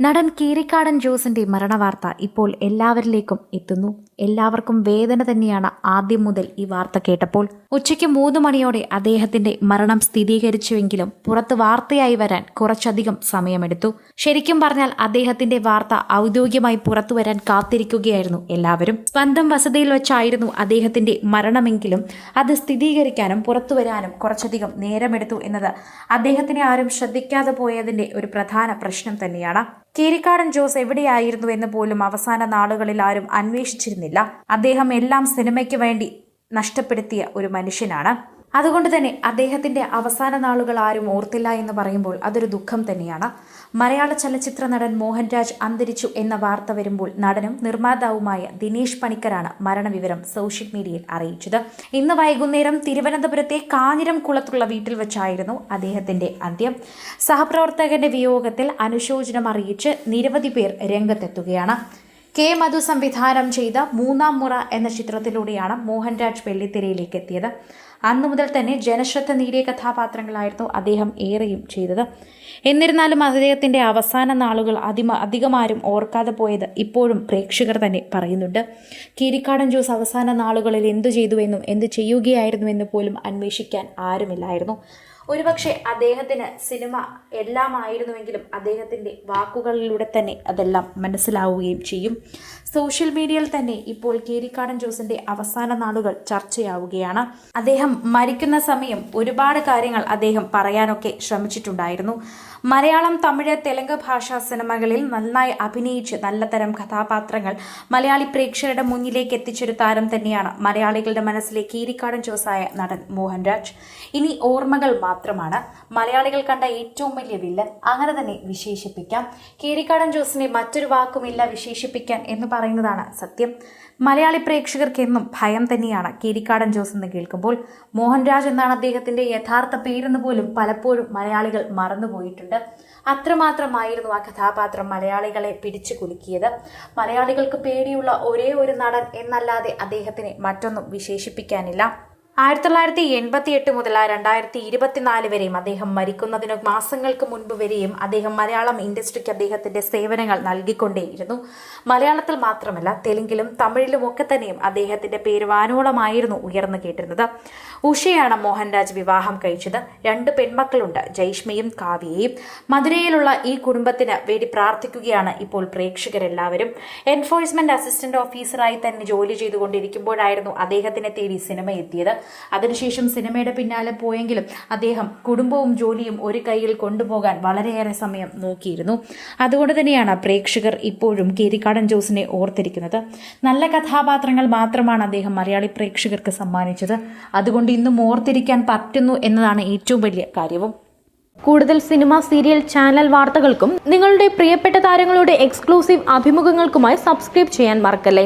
നടൻ കീരിക്കാടൻ ജോസിന്റെ മരണവാർത്ത ഇപ്പോൾ എല്ലാവരിലേക്കും എത്തുന്നു. എല്ലാവർക്കും വേദന തന്നെയാണ് ആദ്യം മുതൽ ഈ വാർത്ത കേട്ടപ്പോൾ. ഉച്ചയ്ക്ക് മൂന്ന് മണിയോടെ അദ്ദേഹത്തിന്റെ മരണം സ്ഥിരീകരിച്ചുവെങ്കിലും പുറത്ത് വാർത്തയായി വരാൻ കുറച്ചധികം സമയമെടുത്തു. ശരിക്കും പറഞ്ഞാൽ അദ്ദേഹത്തിന്റെ വാർത്ത ഔദ്യോഗികമായി പുറത്തു വരാൻ കാത്തിരിക്കുകയായിരുന്നു എല്ലാവരും. സ്വന്തം വസതിയിൽ വെച്ചായിരുന്നു അദ്ദേഹത്തിന്റെ മരണമെങ്കിലും അത് സ്ഥിരീകരിക്കാനും പുറത്തു വരാനും കുറച്ചധികം നേരമെടുത്തു എന്നത് അദ്ദേഹത്തിനെ ആരും ശ്രദ്ധിക്കാതെ പോയതിന്റെ ഒരു പ്രധാന പ്രശ്നം തന്നെയാണ്. കീരിക്കാടൻ ജോസ് എവിടെയായിരുന്നു എന്ന് പോലും അവസാന നാളുകളിൽ ആരും അന്വേഷിച്ചിരുന്നില്ല. അദ്ദേഹം എല്ലാം സിനിമയ്ക്ക് വേണ്ടി നഷ്ടപ്പെടുത്തിയ ഒരു മനുഷ്യനാണ്. അതുകൊണ്ട് തന്നെ അദ്ദേഹത്തിന്റെ അവസാന നാളുകൾ ആരും ഓർത്തില്ല എന്ന് പറയുമ്പോൾ അതൊരു ദുഃഖം തന്നെയാണ്. മലയാള ചലച്ചിത്ര നടൻ മോഹൻരാജ് അന്തരിച്ചു എന്ന വാർത്ത വരുമ്പോൾ നടനും നിർമ്മാതാവുമായ ദിനേശ് പണിക്കരാണ് മരണവിവരം സോഷ്യൽ മീഡിയയിൽ അറിയിച്ചത്. ഇന്ന് വൈകുന്നേരം തിരുവനന്തപുരത്തെ കാഞ്ഞിരം കുളത്തുള്ള വീട്ടിൽ വെച്ചായിരുന്നു അദ്ദേഹത്തിന്റെ അന്ത്യം. സഹപ്രവർത്തകന്റെ വിയോഗത്തിൽ അനുശോചനം അറിയിച്ച് നിരവധി പേർ രംഗത്തെത്തുകയാണ്. കെ മധു സംവിധാനം ചെയ്ത മൂന്നാം മുറ എന്ന ചിത്രത്തിലൂടെയാണ് മോഹൻരാജ് വെള്ളിത്തിരയിലേക്ക് എത്തിയത് അന്നു മുതൽ തന്നെ ജനശ്രദ്ധ നേടിയ കഥാപാത്രങ്ങളായിരുന്നു അദ്ദേഹം ഏറെയും ചെയ്തത്. എന്നിരുന്നാലും അദ്ദേഹത്തിന്റെ അവസാന നാളുകൾ അതിമ അധികമാരും ഓർക്കാതെ പോയത് ഇപ്പോഴും പ്രേക്ഷകർ തന്നെ പറയുന്നുണ്ട്. കീരിക്കാടൻ ജോസ് അവസാന നാളുകളിൽ എന്തു ചെയ്തുവെന്നും എന്ത് ചെയ്യുകയായിരുന്നുവെന്ന് പോലും അന്വേഷിക്കാൻ ആരുമില്ലായിരുന്നു. ഒരുപക്ഷെ അദ്ദേഹത്തിന് സിനിമ എല്ലാമായിരുന്നുവെങ്കിലും അദ്ദേഹത്തിന്റെ വാക്കുകളിലൂടെ തന്നെ അതെല്ലാം മനസ്സിലാവുകയും ചെയ്യും. സോഷ്യൽ മീഡിയയിൽ തന്നെ ഇപ്പോൾ കീരിക്കാടൻ ജോസിന്റെ അവസാന നാളുകൾ ചർച്ചയാവുകയാണ്. അദ്ദേഹം മരിക്കുന്ന സമയം ഒരുപാട് കാര്യങ്ങൾ അദ്ദേഹം പറയാനൊക്കെ ശ്രമിച്ചിട്ടുണ്ടായിരുന്നു. മലയാളം തമിഴ് തെലുങ്ക് ഭാഷാ സിനിമകളിൽ നന്നായി അഭിനയിച്ച് നല്ല തരം കഥാപാത്രങ്ങൾ മലയാളി പ്രേക്ഷകരുടെ മുന്നിലേക്ക് എത്തിച്ചൊരു താരം തന്നെയാണ് മലയാളികളുടെ മനസ്സിലെ കീരിക്കാടൻ ജോസായ നടൻ മോഹൻരാജ്. ഇനി ഓർമ്മകൾ മാത്രമാണ്. മലയാളികൾ കണ്ട ഏറ്റവും വലിയ വില്ലൻ അങ്ങനെ തന്നെ വിശേഷിപ്പിക്കാം. കീരിക്കാടൻ ജോസിനെ മറ്റൊരു വാക്കുമില്ല വിശേഷിപ്പിക്കാൻ എന്ന് പറയുന്നതാണ് സത്യം. മലയാളി പ്രേക്ഷകർക്ക് എന്നും ഭയം തന്നെയാണ് കീരിക്കാടൻ ജോസ് എന്ന് കേൾക്കുമ്പോൾ. മോഹൻരാജ് എന്നാണ് അദ്ദേഹത്തിന്റെ യഥാർത്ഥ പേരെന്ന് പോലും പലപ്പോഴും മലയാളികൾ മറന്നുപോയിട്ടുണ്ട്. അത്രമാത്രമായിരുന്നു ആ കഥാപാത്രം മലയാളികളെ പിടിച്ചു കുലുക്കിയത്. മലയാളികൾക്ക് പേടിയുള്ള ഒരേ ഒരു നടൻ എന്നല്ലാതെ അദ്ദേഹത്തിനെ മറ്റൊന്നും വിശേഷിപ്പിക്കാനില്ല. ആയിരത്തി തൊള്ളായിരത്തി എൺപത്തി എട്ട് മുതൽ രണ്ടായിരത്തി ഇരുപത്തിനാല് വരെയും അദ്ദേഹം മരിക്കുന്നതിന് മാസങ്ങൾക്ക് മുൻപ് വരെയും അദ്ദേഹം മലയാളം ഇൻഡസ്ട്രിക്ക് അദ്ദേഹത്തിന്റെ സേവനങ്ങൾ നൽകിക്കൊണ്ടേയിരുന്നു. മലയാളത്തിൽ മാത്രമല്ല തെലുങ്കിലും തമിഴിലും ഒക്കെ തന്നെയും അദ്ദേഹത്തിന്റെ പേര് വാനോളമായിരുന്നു ഉയർന്നു കേട്ടിരുന്നത്. ഉഷയാണ് മോഹൻരാജ് വിവാഹം കഴിച്ചത്. രണ്ട് പെൺമക്കളുണ്ട് ജയ്ഷ്മയും കാവ്യയും. മധുരയിലുള്ള ഈ കുടുംബത്തിന് വേണ്ടി പ്രാർത്ഥിക്കുകയാണ് ഇപ്പോൾ പ്രേക്ഷകരെല്ലാവരും. എൻഫോഴ്സ്മെന്റ് അസിസ്റ്റന്റ് ഓഫീസറായി തന്നെ ജോലി ചെയ്തുകൊണ്ടിരിക്കുമ്പോഴായിരുന്നു അദ്ദേഹത്തിനെ തേടി സിനിമ എത്തിയത്. അതിനുശേഷം സിനിമയുടെ പിന്നാലെ പോയെങ്കിലും അദ്ദേഹം കുടുംബവും ജോലിയും ഒരു കയ്യിൽ കൊണ്ടുപോകാൻ വളരെയേറെ സമയം നോക്കിയിരുന്നു. അതുകൊണ്ട് തന്നെയാണ് പ്രേക്ഷകർ ഇപ്പോഴും കേരിക്കാടൻ ജോസിനെ ഓർത്തിരിക്കുന്നത്. നല്ല കഥാപാത്രങ്ങൾ മാത്രമാണ് അദ്ദേഹം മലയാളി പ്രേക്ഷകർക്ക് സമ്മാനിച്ചത്. അതുകൊണ്ട് ഇന്നും ഓർത്തിരിക്കാൻ പറ്റുന്നു എന്നതാണ് ഏറ്റവും വലിയ കാര്യവും. കൂടുതൽ സിനിമ സീരിയൽ ചാനൽ വാർത്തകൾക്കും നിങ്ങളുടെ പ്രിയപ്പെട്ട താരങ്ങളുടെ എക്സ്ക്ലൂസീവ് അഭിമുഖങ്ങൾക്കുമായി സബ്സ്ക്രൈബ് ചെയ്യാൻ മറക്കല്ലേ?